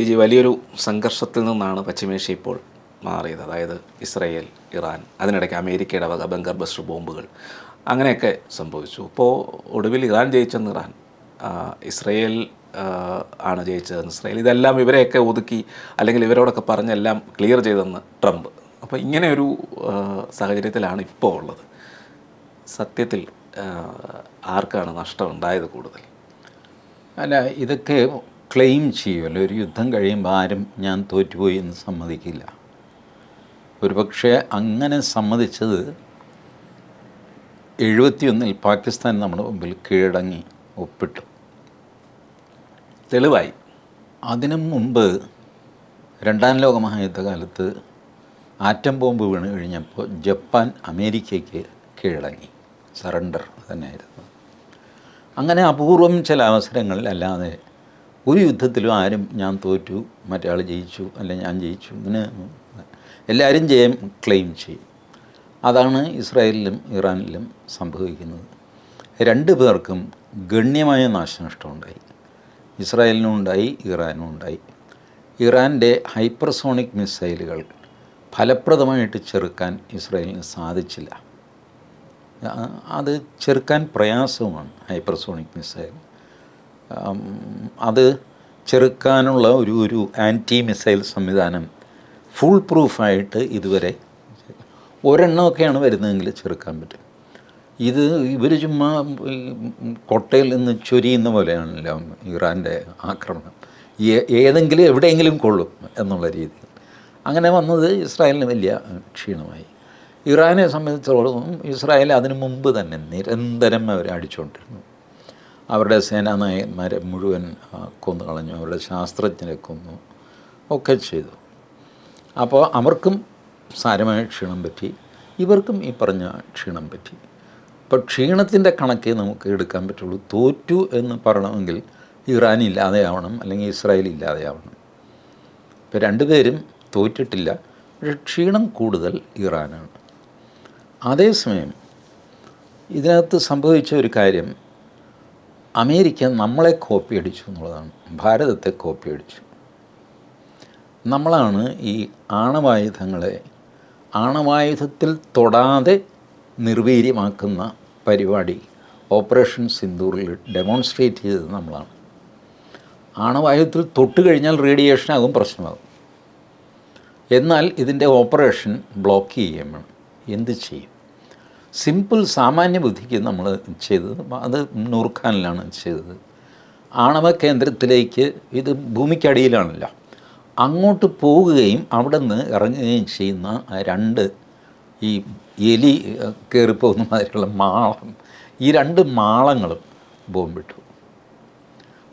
T G വലിയൊരു സംഘർഷത്തിൽ നിന്നാണ് പശ്ചിമേഷ്യ ഇപ്പോൾ മാറിയത്. അതായത് ഇസ്രയേൽ ഇറാൻ അതിനിടയ്ക്ക് അമേരിക്കയുടെ വക ബങ്കർ ബസ്റ്റർ ബോംബുകൾ. അങ്ങനെയൊക്കെ സംഭവിച്ചു. ഇപ്പോൾ ഒടുവിൽ ഇറാൻ ജയിച്ചെന്ന് ഇറാൻ ഇസ്രയേൽ ആണ് ജയിച്ചതെന്ന് ഇസ്രയേൽ. ഇതെല്ലാം ഇവരെയൊക്കെ ഒതുക്കി അല്ലെങ്കിൽ ഇവരോടൊക്കെ പറഞ്ഞെല്ലാം ക്ലിയർ ചെയ്തെന്ന് ട്രംപ്. അപ്പോൾ ഇങ്ങനെ ഒരു സാഹചര്യത്തിലാണ് ഇപ്പോൾ ഉള്ളത്. സത്യത്തിൽ ആർക്കാണ് നഷ്ടമുണ്ടായത് കൂടുതൽ? അല്ല ഇതൊക്കെ ക്ലെയിം ചെയ്യുമല്ലോ ഒരു യുദ്ധം കഴിയുമ്പോൾ ആരും ഞാൻ തോറ്റുപോയി എന്ന് സമ്മതിക്കില്ല. ഒരു ഒരുപക്ഷെ അങ്ങനെ സമ്മതിച്ചത് എഴുപത്തിയൊന്നിൽ പാകിസ്ഥാൻ നമ്മുടെ മുമ്പിൽ കീഴടങ്ങി ഒപ്പിട്ടു. തെളിവായി. അതിനു മുമ്പ് രണ്ടാം ലോക മഹായുദ്ധകാലത്ത് ആറ്റം ബോംബ് വീണ് കഴിഞ്ഞപ്പോൾ ജപ്പാൻ അമേരിക്കയ്ക്ക് കീഴടങ്ങി. സറണ്ടർ തന്നെയായിരുന്നു. അങ്ങനെ അപൂർവം ചില അവസരങ്ങളിൽ അല്ലാതെ ഒരു യുദ്ധത്തിലും ആരും ഞാൻ തോറ്റു മറ്റേ ആൾ ജയിച്ചു അല്ലെ ഞാൻ ജയിച്ചു ഇങ്ങനെ എല്ലാവരും ജയം ക്ലെയിം ചെയ്യും. അതാണ് ഇസ്രായേലിലും ഇറാനിലും സംഭവിക്കുന്നത്. രണ്ട് പേർക്കും ഗണ്യമായ നാശനഷ്ടമുണ്ടായി ഇസ്രായേലിനും ഉണ്ടായി ഇറാനും ഉണ്ടായി. ഇറാന്റെ ഹൈപ്പർസോണിക് മിസൈലുകൾ ഫലപ്രദമായിട്ട് ചെറുക്കാൻ ഇസ്രായേലിന് സാധിച്ചില്ല. അത് ചെറുക്കാൻ പ്രയാസവുമാണ് ഹൈപ്പർസോണിക് മിസൈൽ. അത് ചെറുക്കാനുള്ള ഒരു ഒരു ആന്റി മിസൈൽ സംവിധാനം ഫുൾ പ്രൂഫായിട്ട് ഇതുവരെ ഒരെണ്ണമൊക്കെയാണ് വരുന്നതെങ്കിൽ ചെറുക്കാൻ പറ്റും. ഇത് ഇവർ ചുമ്മാ കൊട്ടയിൽ നിന്ന് ചൊരിയുന്ന പോലെയാണല്ലോ ഇറാന്റെ ആക്രമണം. ഏതെങ്കിലും എവിടെയെങ്കിലും കൊള്ളും എന്നുള്ള രീതിയിൽ. അങ്ങനെ വന്നത് ഇസ്രായേലിന് വലിയ ക്ഷീണമായി. ഇറാനെ സംബന്ധിച്ചിടത്തോളം ഇസ്രായേൽ അതിനു മുമ്പ് തന്നെ നിരന്തരം അവരെ അടിച്ചുകൊണ്ടിരുന്നു അവരുടെ സേനാനായകന്മാരെ മുഴുവൻ കൊന്നു കളഞ്ഞു അവരുടെ ശാസ്ത്രജ്ഞരെ കൊന്നു ഒക്കെ ചെയ്തു. അപ്പോൾ അവർക്കും സാരമായ ക്ഷീണം പറ്റി ഇവർക്കും ഈ പറഞ്ഞ ക്ഷീണം പറ്റി. അപ്പോൾ ക്ഷീണത്തിന്റെ കണക്കേ നമുക്ക് എടുക്കാൻ പറ്റുള്ളൂ. തോറ്റു എന്ന് പറയണമെങ്കിൽ ഇറാൻ ഇല്ലാതെയാവണം അല്ലെങ്കിൽ ഇസ്രായേൽ ഇല്ലാതെയാവണം. ഇപ്പോൾ രണ്ടുപേരും തോറ്റിട്ടില്ല പക്ഷേ ക്ഷീണം കൂടുതൽ ഇറാനാണ്. അതേസമയം ഇതിനകത്ത് സംഭവിച്ച ഒരു കാര്യം അമേരിക്ക നമ്മളെ കോപ്പി അടിച്ചു എന്നുള്ളതാണ്. ഭാരതത്തെ കോപ്പി അടിച്ചു. നമ്മളാണ് ഈ ആണവായുധങ്ങളെ ആണവായുധത്തിൽ തൊടാതെ നിർവീര്യമാക്കുന്ന പരിപാടി ഓപ്പറേഷൻ സിന്ദൂറിൽ ഡെമോൺസ്ട്രേറ്റ് ചെയ്തത് നമ്മളാണ്. ആണവായുധത്തിൽ തൊട്ട് കഴിഞ്ഞാൽ റേഡിയേഷനാകും പ്രശ്നമാകും. എന്നാൽ ഇതിന്റെ ഓപ്പറേഷൻ ബ്ലോക്ക് ചെയ്യാൻ വേണം. എന്ത് ചെയ്യും? സിമ്പിൾ സാമാന്യ ബുദ്ധിക്ക് നമ്മൾ ചെയ്തത് അത് നൂർഖാനിലാണ് ചെയ്തത്. ആണവ കേന്ദ്രത്തിലേക്ക് ഇത് ഭൂമിക്കടിയിലാണല്ലോ അങ്ങോട്ട് പോവുകയും അവിടെ നിന്ന് ഇറങ്ങുകയും ചെയ്യുന്ന രണ്ട് ഈ എലി കയറിപ്പോകുന്ന മാതിരിയുള്ള മാളം ഈ രണ്ട് മാളങ്ങളും ബോംബിട്ടു.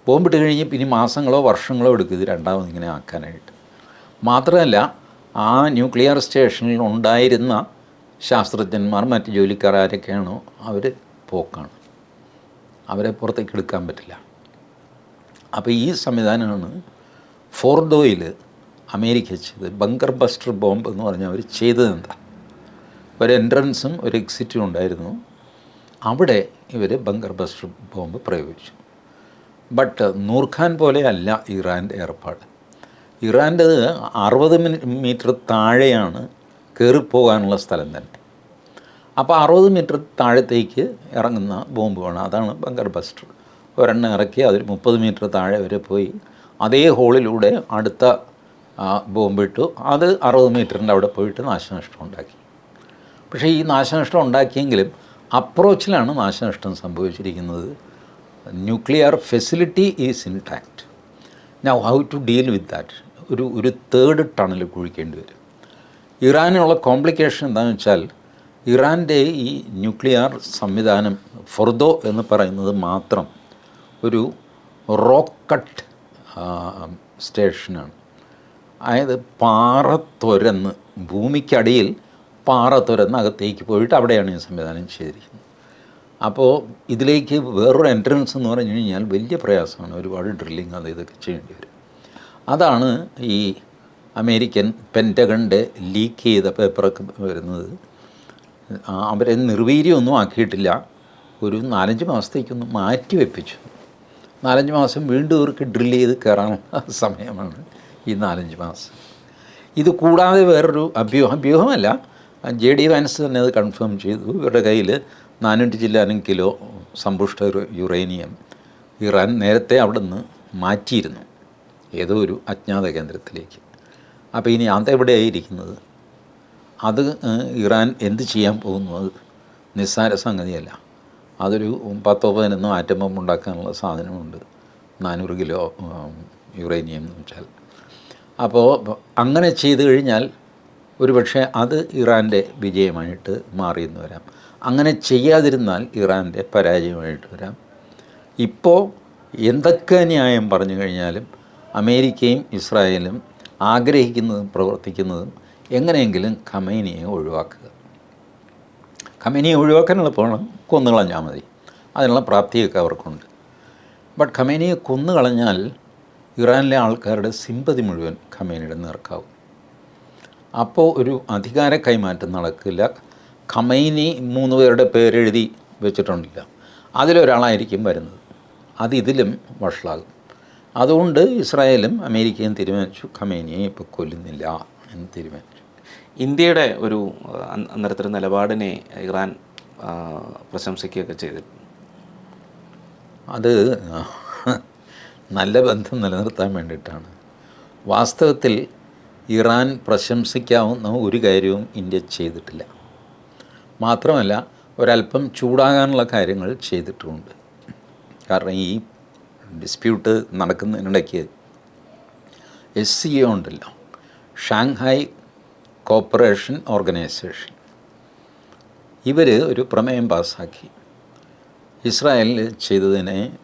ബോംബിട്ട് കഴിഞ്ഞ് പിന്നെ മാസങ്ങളോ വർഷങ്ങളോ എടുക്കും ഇത് രണ്ടാമത് ഇങ്ങനെ ആക്കാനായിട്ട്. മാത്രമല്ല ആ ന്യൂക്ലിയർ സ്റ്റേഷനിൽ ഉണ്ടായിരുന്ന ശാസ്ത്രജ്ഞന്മാർ മറ്റ് ജോലിക്കാർ ആരൊക്കെയാണോ അവർ പോക്കാണ്. അവരെ പുറത്തേക്ക് എടുക്കാൻ പറ്റില്ല. അപ്പോൾ ഈ സംവിധാനമാണ് ഫോർഡോയിൽ അമേരിക്ക ചെയ്ത് ബങ്കർ ബസ്റ്റർ ബോംബ് എന്ന് പറഞ്ഞാൽ അവർ ചെയ്തത് എന്താ? ഒരു എൻട്രൻസും ഒരു എക്സിറ്റും ഉണ്ടായിരുന്നു. അവിടെ ഇവർ ബങ്കർ ബസ്റ്റർ ബോംബ് പ്രയോഗിച്ചു. ബട്ട് നൂർഖാൻ പോലെയല്ല ഇറാന്റെ ഏർപ്പാട്. ഇറാന്റെ അറുപത് മീറ്റർ താഴെയാണ് കയറിപ്പോകാനുള്ള സ്ഥലം തന്നെ. അപ്പോൾ അറുപത് മീറ്റർ താഴത്തേക്ക് ഇറങ്ങുന്ന ബോംബുമാണ് അതാണ് ബങ്കർ ബസ്റ്റർ. ഒരെണ്ണം ഇറക്കി അതിൽ മുപ്പത് മീറ്റർ താഴെ വരെ പോയി. അതേ ഹോളിലൂടെ അടുത്ത ബോംബ് ബോംബിട്ടു. അത് അറുപത് മീറ്ററിന്റെ അവിടെ പോയിട്ട് നാശനഷ്ടം ഉണ്ടാക്കി. പക്ഷേ ഈ നാശനഷ്ടം ഉണ്ടാക്കിയെങ്കിലും അപ്രോച്ചിലാണ് നാശനഷ്ടം സംഭവിച്ചിരിക്കുന്നത്. Nuclear facility is intact now how to deal with that ഒരു ഒരു തേർഡ് ടണൽ കുഴിക്കേണ്ടി വരും. ഇറാനുള്ള കോംപ്ലിക്കേഷൻ എന്താണെന്ന് വെച്ചാൽ ഇറാന്റെ ഈ ന്യൂക്ലിയർ സംവിധാനം ഫൊർദോ എന്ന് പറയുന്നത് മാത്രം ഒരു റോക്കറ്റ് സ്റ്റേഷനാണ് അതായത് പാറ തുരന്ന് ഭൂമിക്കടിയിൽ പാറ തുരന്ന് അകത്തേക്ക് പോയിട്ട് അവിടെയാണ് ഈ സംവിധാനം ചെയ്തിരിക്കുന്നത്. അപ്പോൾ ഇതിലേക്ക് വേറൊരു എൻട്രൻസ് എന്ന് പറഞ്ഞു കഴിഞ്ഞാൽ വലിയ പ്രയാസമാണ്. ഒരുപാട് ഡ്രില്ലിങ് അത് ഇതൊക്കെ ചെയ്യേണ്ടി വരും. അതാണ് ഈ അമേരിക്കൻ പെന്റഗണിന്റെ ലീക്ക് ചെയ്ത പേപ്പറൊക്കെ വരുന്നത്. അവരെ നിർവീര്യമൊന്നും ആക്കിയിട്ടില്ല. ഒരു നാലഞ്ച് മാസത്തേക്കൊന്ന് മാറ്റി വെപ്പിച്ചു. നാലഞ്ച് മാസം വീണ്ടും ഇവർക്ക് ഡ്രിൽ ചെയ്ത് കയറാനുള്ള സമയമാണ് ഈ നാലഞ്ച് മാസം. ഇത് കൂടാതെ വേറൊരു അഭ്യൂഹം അഭ്യൂഹമല്ല. ജെ ഡി വാൻസ് തന്നെ അത് കൺഫേം ചെയ്തു. ഇവരുടെ കയ്യിൽ നാനൂറ്റി ചില്ലാനും കിലോ സമ്പുഷ്ട യുറ- യുറേനിയം ഇറാൻ നേരത്തെ അവിടെ നിന്ന് മാറ്റിയിരുന്നു. ഏതോ ഒരു അജ്ഞാത കേന്ദ്രത്തിലേക്ക്. അപ്പോൾ ഇനി അതെവിടെയായിരിക്കുന്നത് അത് ഇറാൻ എന്ത് ചെയ്യാൻ പോകുന്നു? അത് നിസ്സാര സംഗതിയല്ല. അതൊരു പത്തോ പതിനൊന്നോ ആറ്റം ഉണ്ടാക്കാനുള്ള സാധനമുണ്ട്. നാനൂറ് കിലോ യുറേനിയം എന്ന് വെച്ചാൽ. അപ്പോൾ അങ്ങനെ ചെയ്തു കഴിഞ്ഞാൽ ഒരുപക്ഷെ അത് ഇറാന്റെ വിജയമായിട്ട് മാറിയെന്ന് വരാം. അങ്ങനെ ചെയ്യാതിരുന്നാൽ ഇറാന്റെ പരാജയമായിട്ട് വരാം. ഇപ്പോൾ എന്തൊക്കെ ന്യായം പറഞ്ഞു കഴിഞ്ഞാലും അമേരിക്കയും ഇസ്രായേലും ആഗ്രഹിക്കുന്നതും പ്രവർത്തിക്കുന്നതും എങ്ങനെയെങ്കിലും ഖമേനിയെ ഒഴിവാക്കുക. ഖമേനിയെ ഒഴിവാക്കാനുള്ള പോണം കൊന്നുകളഞ്ഞാൽ മതി. അതിനുള്ള പ്രാപ്തിയൊക്കെ അവർക്കുണ്ട്. ബട്ട് ഖമേനിയെ കൊന്നുകളഞ്ഞാൽ ഇറാനിലെ ആൾക്കാരുടെ സിമ്പതി മുഴുവൻ ഖമേനിയുടെ നേർക്കാവും. അപ്പോൾ ഒരു അധികാര കൈമാറ്റം നടക്കില്ല. ഖമൈനി മൂന്ന് പേരുടെ പേരെഴുതി വെച്ചിട്ടുണ്ടില്ല. അതിലൊരാളായിരിക്കും വരുന്നത്. അത് ഇതിലും വഷളാകും. അതുകൊണ്ട് ഇസ്രായേലും അമേരിക്കയും തീരുമാനിച്ചു ഖമേനിയെ ഇപ്പോൾ കൊല്ലുന്നില്ല എന്ന് തീരുമാനിച്ചു. ഇന്ത്യയുടെ ഒരു അന്നേരത്തെ ഒരു നിലപാടിനെ ഇറാൻ പ്രശംസിക്കുകയൊക്കെ ചെയ്തിട്ടുണ്ട് അത് നല്ല ബന്ധം നിലനിർത്താൻ വേണ്ടിയിട്ടാണ്. വാസ്തവത്തിൽ ഇറാൻ പ്രശംസിക്കാവുന്ന ഒരു കാര്യവും ഇന്ത്യ ചെയ്തിട്ടില്ല. മാത്രമല്ല ഒരല്പം ചൂടാകാനുള്ള കാര്യങ്ങൾ ചെയ്തിട്ടുമുണ്ട് കാരണം ഈ ഡിസ്പ്യൂട്ട് നടക്കുന്നതിനിടയ്ക്ക് എസ് സി ഒ ഉണ്ടല്ലോ. Shanghai cooperation organisation. ഇവർ ഒരു പ്രമേയം പാസ്സാക്കി ഇസ്രായേലിൽ ചെയ്തതിനെ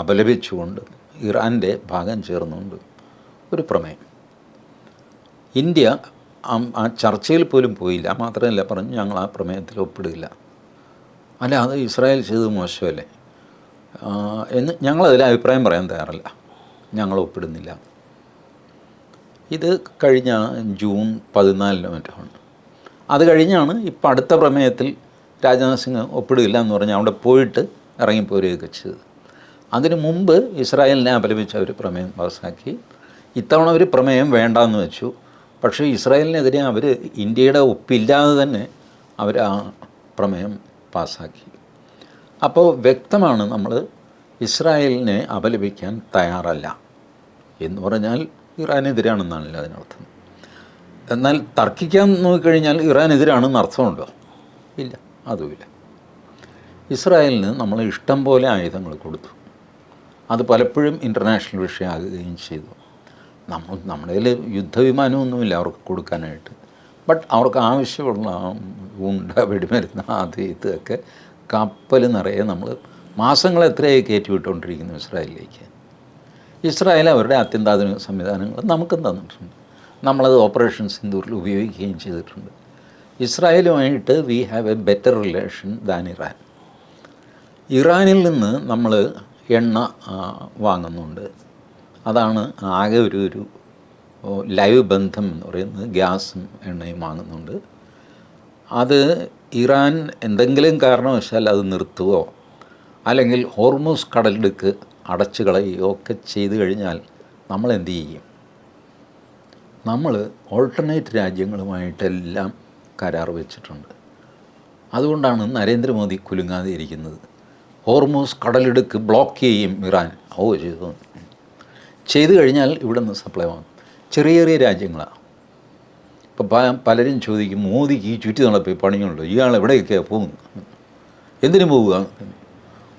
അപലപിച്ചുകൊണ്ട് ഇറാന്റെ ഭാഗം ചേർന്നുകൊണ്ട് ഒരു പ്രമേയം. ഇന്ത്യ ആ- ചർച്ചയിൽ പോലും പോയില്ല. മാത്രമല്ല പറഞ്ഞു ഞങ്ങൾ ആ പ്രമേയത്തിൽ ഒപ്പിടില്ല. അല്ല അത് ഇസ്രായേൽ ചെയ്തത് മോശമല്ലേ? എന്ന് ഞങ്ങളതിൽ അഭിപ്രായം പറയാൻ തയ്യാറല്ല. ഞങ്ങൾ ഒപ്പിടുന്നില്ല. ഇത് കഴിഞ്ഞ ജൂൺ പതിനാലിന് മറ്റാണ് അത് കഴിഞ്ഞാണ് ഇപ്പം അടുത്ത പ്രമേയത്തിൽ രാജ്നാഥ് സിംഗ് ഒപ്പിടില്ല എന്ന് പറഞ്ഞ് അവിടെ പോയിട്ട് ഇറങ്ങിപ്പോരുകയൊക്കെ ചെയ്തത്. അതിനു മുമ്പ് ഇസ്രായേലിനെ അപലപിച്ച അവർ പ്രമേയം പാസ്സാക്കി ഇത്തവണ ഒരു പ്രമേയം വേണ്ടാന്ന് വെച്ചു. പക്ഷേ ഇസ്രായേലിനെതിരെ അവർ ഇന്ത്യയുടെ ഒപ്പില്ലാതെ തന്നെ അവർ ആ പ്രമേയം പാസ്സാക്കി അപ്പോൾ വ്യക്തമാണ് നമ്മൾ ഇസ്രായേലിനെ അപലപിക്കാൻ തയ്യാറല്ല എന്ന് പറഞ്ഞാൽ ഇറാനെതിരാണെന്നാണല്ലോ അതിനർത്ഥം. എന്നാൽ തർക്കിക്കാൻ നോക്കിക്കഴിഞ്ഞാൽ ഇറാനെതിരാണെന്ന് അർത്ഥമുണ്ടോ? ഇല്ല അതുമില്ല. ഇസ്രായേലിന് നമ്മൾ ഇഷ്ടം പോലെ ആയുധങ്ങൾ കൊടുത്തു. അത് പലപ്പോഴും ഇന്റർനാഷണൽ വിഷയമാകുകയും ചെയ്തു. നമ്മൾ നമ്മുടെ കയ്യിൽ യുദ്ധവിമാനമൊന്നുമില്ല അവർക്ക് കൊടുക്കാനായിട്ട്. ബട്ട് അവർക്ക് ആവശ്യമുള്ള ഉണ്ട വെടിമരുന്ന് അത് ഇതൊക്കെ കപ്പൽ നിറയെ നമ്മൾ മാസങ്ങൾ എത്രയായി കയറ്റി വിട്ടുകൊണ്ടിരിക്കുന്നു ഇസ്രായേലിലേക്ക്. ഇസ്രായേൽ അവരുടെ അത്യന്താധുനിക സംവിധാനങ്ങൾ നമുക്കും തന്നിട്ടുണ്ട്. നമ്മളത് ഓപ്പറേഷൻ സിന്ദൂറിൽ ഉപയോഗിക്കുകയും ചെയ്തിട്ടുണ്ട്. ഇസ്രായേലുമായിട്ട് we have a better relation than Iran ഇറാനിൽ നിന്ന് നമ്മൾ എണ്ണ വാങ്ങുന്നുണ്ട്. അതാണ് ആകെ ഒരു ഒരു ലൈവ് ബന്ധം എന്ന് പറയുന്നത്. ഗ്യാസും എണ്ണയും വാങ്ങുന്നുണ്ട്. അത് ഇറാൻ എന്തെങ്കിലും കാരണവശാൽ അത് നിർത്തുകയോ അല്ലെങ്കിൽ ഹോർമോസ് കടലിടുക്ക് അടച്ചു കളയുകയോ ഒക്കെ ചെയ്തു കഴിഞ്ഞാൽ നമ്മൾ എന്ത് ചെയ്യും? നമ്മൾ ഓൾട്ടർനേറ്റ് രാജ്യങ്ങളുമായിട്ടെല്ലാം കരാർ വെച്ചിട്ടുണ്ട്. അതുകൊണ്ടാണ് നരേന്ദ്രമോദി കുലുങ്ങാതെ ഇരിക്കുന്നത്. ഹോർമോസ് കടലിടുക്ക് ബ്ലോക്ക് ചെയ്യും ഇറാൻ. ഓ ചെയ്തു ചെയ്തു കഴിഞ്ഞാൽ ഇവിടെ നിന്ന് സപ്ലൈ വാങ്ങും ചെറിയ ചെറിയ രാജ്യങ്ങളാണ് പലരും ചോദിക്കും മോദിക്ക് ഈ ചുറ്റി നടപ്പി പണിയുണ്ടോ? ഇയാൾ എവിടെയൊക്കെയാണ് പോകുന്നത് എന്തിനു പോവുക?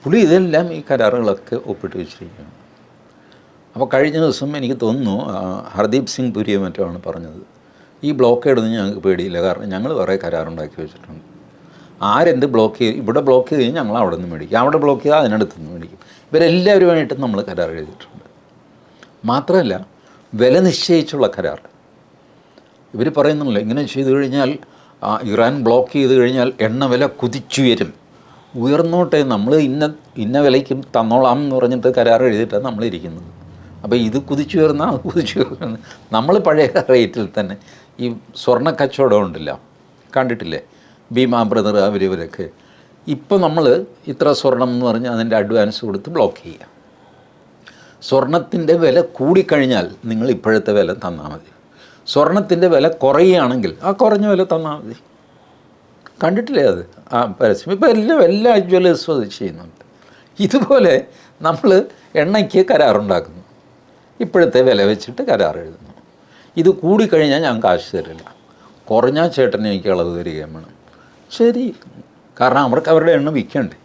പുള്ളി ഇതെല്ലാം ഈ കരാറുകളൊക്കെ ഒപ്പിട്ട് വെച്ചിരിക്കുകയാണ്. അപ്പോൾ കഴിഞ്ഞ ദിവസം എനിക്ക് തോന്നുന്നു ഹർദീപ് സിംഗ് പുരിയെ മറ്റോ ആണ് പറഞ്ഞത്. ഈ ബ്ലോക്കേഡൊന്നും ഞങ്ങൾക്ക് പേടിയില്ല. കാരണം ഞങ്ങൾ കുറേ കരാറുണ്ടാക്കി വെച്ചിട്ടുണ്ട്. ആരെന്ത് ബ്ലോക്ക് ചെയ്യും ഇവിടെ ബ്ലോക്ക് ചെയ്ത് കഴിഞ്ഞാൽ ഞങ്ങൾ അവിടെ നിന്ന് മേടിക്കും. അവിടെ ബ്ലോക്ക് ചെയ്താൽ അതിനടുത്ത് നിന്ന് മേടിക്കും. ഇവരെല്ലാവരുമായിട്ടും നമ്മൾ കരാർ എഴുതിയിട്ടുണ്ട് മാത്രമല്ല വില നിശ്ചയിച്ചുള്ള കരാർ. ഇവർ പറയുന്നുണ്ടല്ലോ ഇങ്ങനെ ചെയ്തു കഴിഞ്ഞാൽ ഇറാൻ ബ്ലോക്ക് ചെയ്ത് കഴിഞ്ഞാൽ എണ്ണ വില കുതിച്ചുയരും ഉയർന്നോട്ടെ നമ്മൾ ഇന്ന ഇന്ന വിലയ്ക്ക് തന്നോളാം എന്ന് പറഞ്ഞിട്ട് കരാർ എഴുതിയിട്ടാണ് നമ്മളിരിക്കുന്നത്. അപ്പോൾ ഇത് കുതിച്ചു വരുന്ന അത് കുതിച്ചു വരുന്ന നമ്മൾ പഴയ റേറ്റിൽ തന്നെ ഈ സ്വർണ കച്ചവടം ഉണ്ടല്ലോ കണ്ടിട്ടില്ലേ? ഭീമാ ബ്രദർ അവർ ഇവരൊക്കെ. ഇപ്പോൾ നമ്മൾ ഇത്ര സ്വർണം എന്ന് പറഞ്ഞ് അതിന്റെ അഡ്വാൻസ് കൊടുത്ത് ബ്ലോക്ക് ചെയ്യുക സ്വർണത്തിന്റെ വില കൂടിക്കഴിഞ്ഞാൽ നിങ്ങൾ ഇപ്പോഴത്തെ വില തന്നാൽ മതി. സ്വർണത്തിന്റെ വില കുറയുകയാണെങ്കിൽ ആ കുറഞ്ഞ വില തന്നാൽ മതി. കണ്ടിട്ടില്ലേ അത്? ആ പരസ്യം. ഇപ്പോൾ എല്ലാം എല്ലാ ജ്വല്ലേഴ്സും അത് ചെയ്യുന്നുണ്ട്. ഇതുപോലെ നമ്മൾ എണ്ണയ്ക്ക് കരാറുണ്ടാക്കുന്നു ഇപ്പോഴത്തെ വില വെച്ചിട്ട് കരാർ എഴുതുന്നു. ഇത് കൂടിക്കഴിഞ്ഞാൽ ഞാൻ കാശ് തരില്ല. കുറഞ്ഞാൽ ചേട്ടൻ എനിക്ക് അളവ് തരികയും വേണം. ശരി. കാരണം അവർക്ക് അവരുടെ എണ്ണ വിൽക്കണ്ടേ?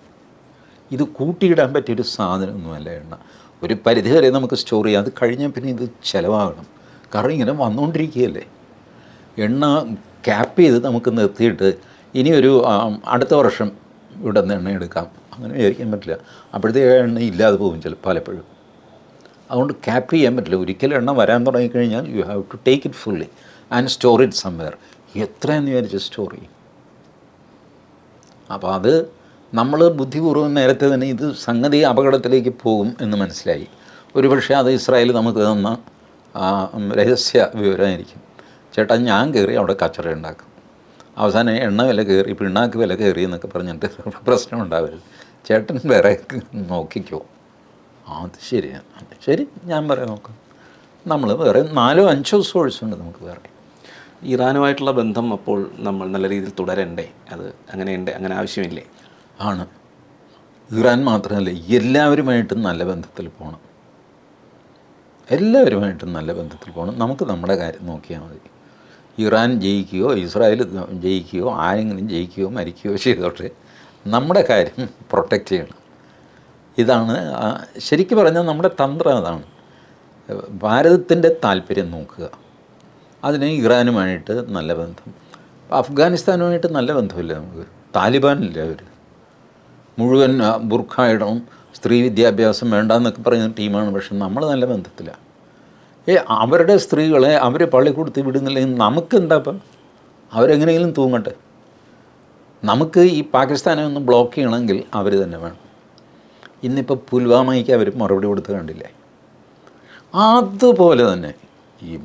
ഇത് കൂട്ടിയിടാൻ പറ്റിയൊരു സാധനമൊന്നുമല്ല എണ്ണ. ഒരു പരിധി വരെ നമുക്ക് സ്റ്റോർ ചെയ്യാം. അത് കഴിഞ്ഞാൽ പിന്നെ ഇത് ചിലവാകണം. കാരണം ഇങ്ങനെ വന്നുകൊണ്ടിരിക്കുകയല്ലേ. എണ്ണ ക്യാപ്പ് ചെയ്ത് നമുക്ക് നിർത്തിയിട്ട് ഇനി ഒരു ആ, അടുത്ത വർഷം ഇവിടെ നിന്ന് എണ്ണ എടുക്കാം. അങ്ങനെ വിചാരിക്കാൻ പറ്റില്ല. അപ്പോഴത്തേക്ക് എണ്ണ ഇല്ലാതെ പോകും ചില പലപ്പോഴും. അതുകൊണ്ട് ക്യാപ്പ് ചെയ്യാൻ പറ്റില്ല. ഒരിക്കലും എണ്ണ വരാൻ തുടങ്ങിക്കഴിഞ്ഞാൽ you have to take it fully and store it somewhere എത്രയെന്ന് വിചാരിച്ച് സ്റ്റോർ ചെയ്യും? അപ്പോൾ അത് നമ്മൾ ബുദ്ധിപൂർവം നേരത്തെ തന്നെ ഇത് സംഗതി അപകടത്തിലേക്ക് പോകും എന്ന് മനസ്സിലായി. ഒരുപക്ഷെ അത് ഇസ്രായേൽ നമുക്ക് തന്ന രഹസ്യ വിവരമായിരിക്കും. ചേട്ടാ ഞാൻ കയറി അവിടെ കച്ചറ ഉണ്ടാക്കും. അവസാനം എണ്ണ വില കയറി പിണ്ണാക്ക് വില കയറി എന്നൊക്കെ പറഞ്ഞിട്ട് പ്രശ്നം ഉണ്ടാവരുത് ചേട്ടൻ വേറെ നോക്കിക്കോ. ആ, അത് ശരിയാണ് ശരി ഞാൻ പറയാം നോക്കാം. നമ്മൾ വേറെ നാലോ അഞ്ചോ സോഴ്സ് ഉണ്ട് നമുക്ക് വേറെ. ഇറാനുമായിട്ടുള്ള ബന്ധം അപ്പോൾ നമ്മൾ നല്ല രീതിയിൽ തുടരണ്ടേ? അത് അങ്ങനെയുണ്ട് അങ്ങനെ ആവശ്യമില്ലേ? ആണ്. ഇറാൻ മാത്രമല്ല എല്ലാവരുമായിട്ടും നല്ല ബന്ധത്തിൽ പോകണം എല്ലാവരുമായിട്ടും നല്ല ബന്ധത്തിൽ പോകണം. നമുക്ക് നമ്മുടെ കാര്യം നോക്കിയാൽ മതി. ഇറാൻ ജയിക്കുകയോ ഇസ്രായേൽ ജയിക്കുകയോ ആരെങ്കിലും ജയിക്കുകയോ മരിക്കുകയോ ചെയ്തോട്ടെ നമ്മുടെ കാര്യം പ്രൊട്ടക്റ്റ് ചെയ്യണം. ഇതാണ് ശരിക്കും പറഞ്ഞാൽ നമ്മുടെ തന്ത്രം അതാണ്. ഭാരതത്തിന്റെ താല്പര്യം നോക്കുക. അതിന് ഇറാനുമായിട്ട് നല്ല ബന്ധം. അഫ്ഗാനിസ്ഥാനുമായിട്ട് നല്ല ബന്ധമില്ല നമുക്ക്. താലിബാനില്ല അവർ മുഴുവൻ ബുർഖ സ്ത്രീ വിദ്യാഭ്യാസം വേണ്ട എന്നൊക്കെ പറയുന്ന ടീമാണ് പക്ഷെ നമ്മൾ നല്ല ബന്ധത്തിലാണ് ഏ അവരുടെ സ്ത്രീകളെ അവർ പള്ളി കൊടുത്ത് വിടുന്നില്ലെങ്കിൽ നമുക്കെന്താ ഇപ്പം? അവരെങ്ങനെയെങ്കിലും തൂങ്ങട്ടെ. നമുക്ക് ഈ പാകിസ്ഥാനെ ഒന്ന് ബ്ലോക്ക് ചെയ്യണമെങ്കിൽ അവർ തന്നെ വേണം. ഇന്നിപ്പോൾ പുൽവാമയ്ക്ക് അവർ മറുപടി കൊടുത്ത് കണ്ടില്ലേ? അതുപോലെ തന്നെ ഈ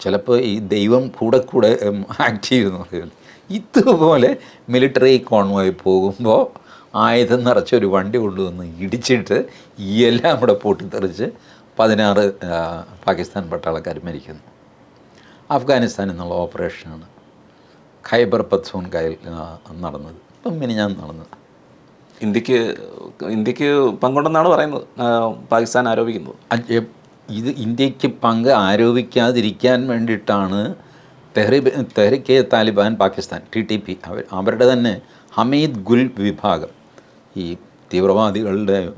ചിലപ്പോൾ ഈ ദൈവം കൂടെ കൂടെ ആക്ട് ചെയ്യുമെന്ന് ഇതുപോലെ മിലിറ്ററി കോൺവോയ് പോകുമ്പോൾ ആയുധം നിറച്ച ഒരു വണ്ടി കൊണ്ടുവന്ന് ഇടിച്ചിട്ട് ഈ എല്ലാം കൂടെ പൊട്ടിത്തെറിച്ച് പതിനാറ് പാകിസ്ഥാൻ പട്ടാളക്കാർ മരിക്കുന്നു. അഫ്ഗാനിസ്ഥാൻ എന്നുള്ള ഓപ്പറേഷനാണ് ഖൈബർ പത്സൂൺകായിൽ നടന്നത്. ഇപ്പം ഞാൻ നടന്നത്. ഇന്ത്യയ്ക്ക് ഇന്ത്യയ്ക്ക് പങ്കുണ്ടെന്നാണ് പറയുന്നത് പാകിസ്ഥാൻ ആരോപിക്കുന്നത്. ഇത് ഇന്ത്യയ്ക്ക് പങ്ക് ആരോപിക്കാതിരിക്കാൻ വേണ്ടിയിട്ടാണ് Tehri Tehrike Taliban Pakistan T T P അവർ അവരുടെ തന്നെ ഹമീദ് ഗുൽ വിഭാഗം ഈ തീവ്രവാദികളുടെ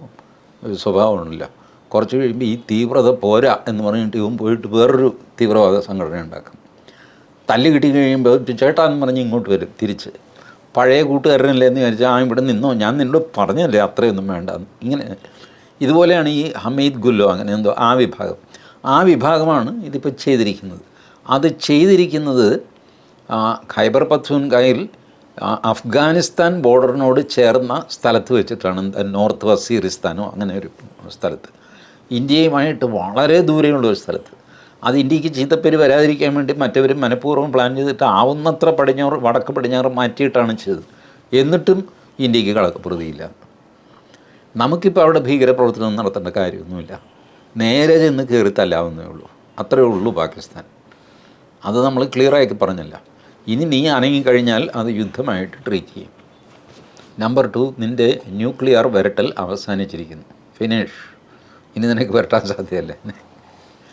ഒരു സ്വഭാവമുണ്ടല്ലോ കുറച്ച് കഴിയുമ്പോൾ ഈ തീവ്രത പോരാ എന്ന് പറഞ്ഞിട്ട് ഇവൻ പോയിട്ട് വേറൊരു തീവ്രവാദ സംഘടന ഉണ്ടാക്കും. തല്ല് കിട്ടി കഴിയുമ്പോൾ ചേട്ടാന്ന് പറഞ്ഞ് ഇങ്ങോട്ട് വരും തിരിച്ച്. പഴയ കൂട്ടുകാരനല്ലേ എന്ന് വിചാരിച്ചാൽ ആ ഇവിടെ നിന്നോ ഞാൻ നിന്നോട് പറഞ്ഞല്ലേ അത്രയൊന്നും വേണ്ട ഇങ്ങനെ ഇതുപോലെയാണ് ഈ ഹമീദ് ഗുല്ലോ അങ്ങനെ എന്തോ ആ വിഭാഗം. ആ വിഭാഗമാണ് ഇതിപ്പോൾ ചെയ്തിരിക്കുന്നത്. അത് ചെയ്തിരിക്കുന്നത് ഖൈബർ പത്വൻകായിൽ അഫ്ഗാനിസ്ഥാൻ ബോർഡറിനോട് ചേർന്ന സ്ഥലത്ത് വെച്ചിട്ടാണ് നോർത്ത് വസീറിസ്ഥാനോ അങ്ങനെ ഒരു സ്ഥലത്ത്. ഇന്ത്യയുമായിട്ട് വളരെ ദൂരെയുള്ള ഒരു സ്ഥലത്ത്. അത് ഇന്ത്യയ്ക്ക് ചീത്തപ്പേര് വരാതിരിക്കാൻ വേണ്ടി മറ്റവരും മനഃപൂർവം പ്ലാൻ ചെയ്തിട്ട് ആവുന്നത്ര പടിഞ്ഞാറ് വടക്ക് പടിഞ്ഞാറ് മാറ്റിയിട്ടാണ് ചെയ്തത്. എന്നിട്ടും ഇന്ത്യയ്ക്ക് കളക്കപ്രതിയില്ല നമുക്കിപ്പോൾ അവിടെ ഭീകരപ്രവർത്തനം നടത്തേണ്ട കാര്യമൊന്നുമില്ല. നേരെ ചെന്ന് കയറി തല്ലാവുന്നേ ഉള്ളൂ. അത്രയേ ഉള്ളൂ പാകിസ്ഥാൻ. അത് നമ്മൾ ക്ലിയറാക്കി പറഞ്ഞല്ല. ഇനി നീ അനങ്ങിക്കഴിഞ്ഞാൽ അത് യുദ്ധമായിട്ട് ട്രീറ്റ് ചെയ്യും. നമ്പർ ടു നിന്റെ ന്യൂക്ലിയർ വരട്ടൽ അവസാനിച്ചിരിക്കുന്നു. ഫിനിഷ് ഇനി നിനക്ക് വരട്ടാൻ സാധ്യമല്ലേ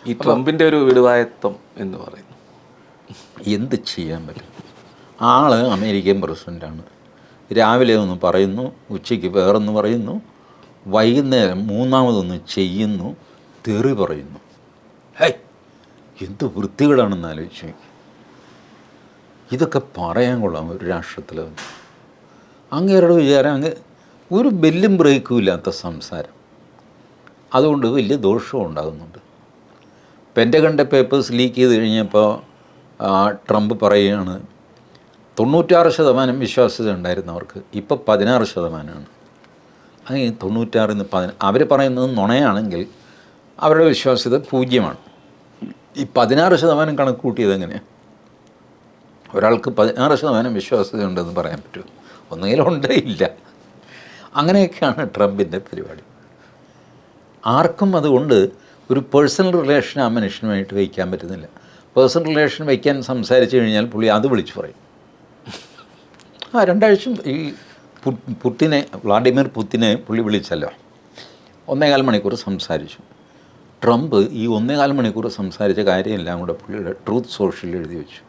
ഈ ട്രംപിന്റെ ഒരു വിടുവായത്വം എന്ന് പറയുന്നു. എന്ത് ചെയ്യാൻ പറ്റും? ആൾ അമേരിക്കൻ പ്രസിഡന്റാണ് രാവിലെ ഒന്ന് പറയുന്നു ഉച്ചയ്ക്ക് വേറൊന്ന് പറയുന്നു വൈകുന്നേരം മൂന്നാമതൊന്ന് ചെയ്യുന്നു തെറി പറയുന്നു. ഹൈ എന്ത് വൃത്തികളാണെന്ന് ആലോചിച്ച് ഇതൊക്കെ പറയാൻ കൊള്ളാം ഒരു രാഷ്ട്രത്തിൽ അങ്ങേരുടെ വിചാരം അങ്ങ് ഒരു ബെല്ലും ബ്രേക്കും ഇല്ലാത്ത സംസാരം. അതുകൊണ്ട് വലിയ ദോഷവും ഉണ്ടാകുന്നുണ്ട്. പെന്റകണ്ടെ പേപ്പേഴ്സ് ലീക്ക് ചെയ്ത് കഴിഞ്ഞപ്പോൾ ട്രംപ് പറയുകയാണ് തൊണ്ണൂറ്റാറ് ശതമാനം വിശ്വാസ്യത ഉണ്ടായിരുന്നവർക്ക് ഇപ്പോൾ പതിനാറ് ശതമാനമാണ്. അങ്ങനെ തൊണ്ണൂറ്റാറിൽ നിന്ന് പതിന അവർ പറയുന്നത് നുണയാണെങ്കിൽ അവരുടെ വിശ്വാസ്യത പൂജ്യമാണ്. ഈ പതിനാറ് ശതമാനം കണക്ക് കൂട്ടിയത് എങ്ങനെയാണ് ഒരാൾക്ക് പതിനാറ് ശതമാനം വിശ്വാസ്യത ഉണ്ടെന്ന് പറയാൻ പറ്റുമോ? ഒന്നുകിലും ഉണ്ടേ ഇല്ല. അങ്ങനെയൊക്കെയാണ് ട്രംപിന്റെ പരിപാടി. ആർക്കും അതുകൊണ്ട് ഒരു പേഴ്സണൽ റിലേഷൻ ആ മനുഷ്യനുമായിട്ട് വയ്ക്കാൻ പറ്റുന്നില്ല. പേഴ്സണൽ റിലേഷൻ വയ്ക്കാൻ സംസാരിച്ചു കഴിഞ്ഞാൽ പുള്ളി അത് വിളിച്ചു പറയും. ആ രണ്ടാഴ്ചയും ഈ പുട്ടിനെ വ്ളാഡിമിർ പുത്തിനെ പുള്ളി വിളിച്ചല്ലോ. ഒന്നേകാൽ മണിക്കൂർ സംസാരിച്ചു. ട്രംപ് ഈ ഒന്നേകാൽ മണിക്കൂർ സംസാരിച്ച കാര്യമെല്ലാം കൂടെ പുള്ളിയുടെ ട്രൂത്ത് സോഷ്യലിൽ എഴുതി വെച്ചു.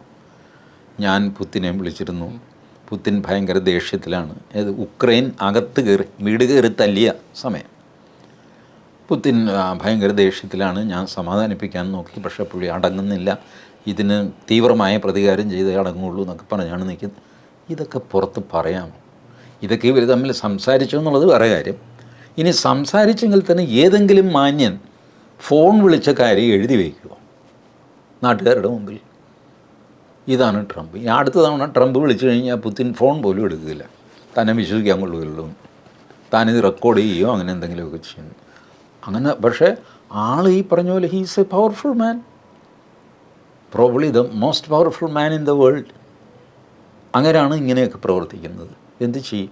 ഞാൻ പുത്തിനെ വിളിച്ചിരുന്നു. പുത്തിൻ ഭയങ്കര ദേഷ്യത്തിലാണ്. അതായത് ഉക്രൈൻ അകത്ത് കയറി വീട് കയറി തല്ലിയ സമയം. പുത്തിൻ ഭയങ്കര ദേഷ്യത്തിലാണ്. ഞാൻ സമാധാനിപ്പിക്കാൻ നോക്കി പക്ഷേ പുള്ളി അടങ്ങുന്നില്ല. ഇതിന് തീവ്രമായ പ്രതികാരം ചെയ്തേ അടങ്ങുള്ളൂ എന്നൊക്കെ പറഞ്ഞാണ് നിൽക്കുന്നത്. ഇതൊക്കെ പുറത്ത് പറയാമോ? ഇതൊക്കെ ഇവർ തമ്മിൽ സംസാരിച്ചു എന്നുള്ളത് വേറെ കാര്യം. ഇനി സംസാരിച്ചെങ്കിൽ തന്നെ ഏതെങ്കിലും മാന്യൻ ഫോൺ വിളിച്ച കാര്യം എഴുതി വയ്ക്കുക നാട്ടുകാരുടെ മുമ്പിൽ. ഇതാണ് ട്രംപ്. ഇനി അടുത്ത തവണ ട്രംപ് വിളിച്ചു കഴിഞ്ഞാൽ പുത്തിൻ ഫോൺ പോലും എടുക്കില്ല തന്നെ വിശ്വസിക്കാൻ കൊള്ളുകയുള്ളൂ. താനിത് റെക്കോർഡ് ചെയ്യുകയോ അങ്ങനെ എന്തെങ്കിലുമൊക്കെ ചെയ്യുന്നു. അങ്ങനെ പക്ഷേ ആൾ ഈ പറഞ്ഞ പോലെ he's a powerful man probably the most powerful man in the world അങ്ങനെയാണ് ഇങ്ങനെയൊക്കെ പ്രവർത്തിക്കുന്നത്. എന്ത് ചെയ്യും?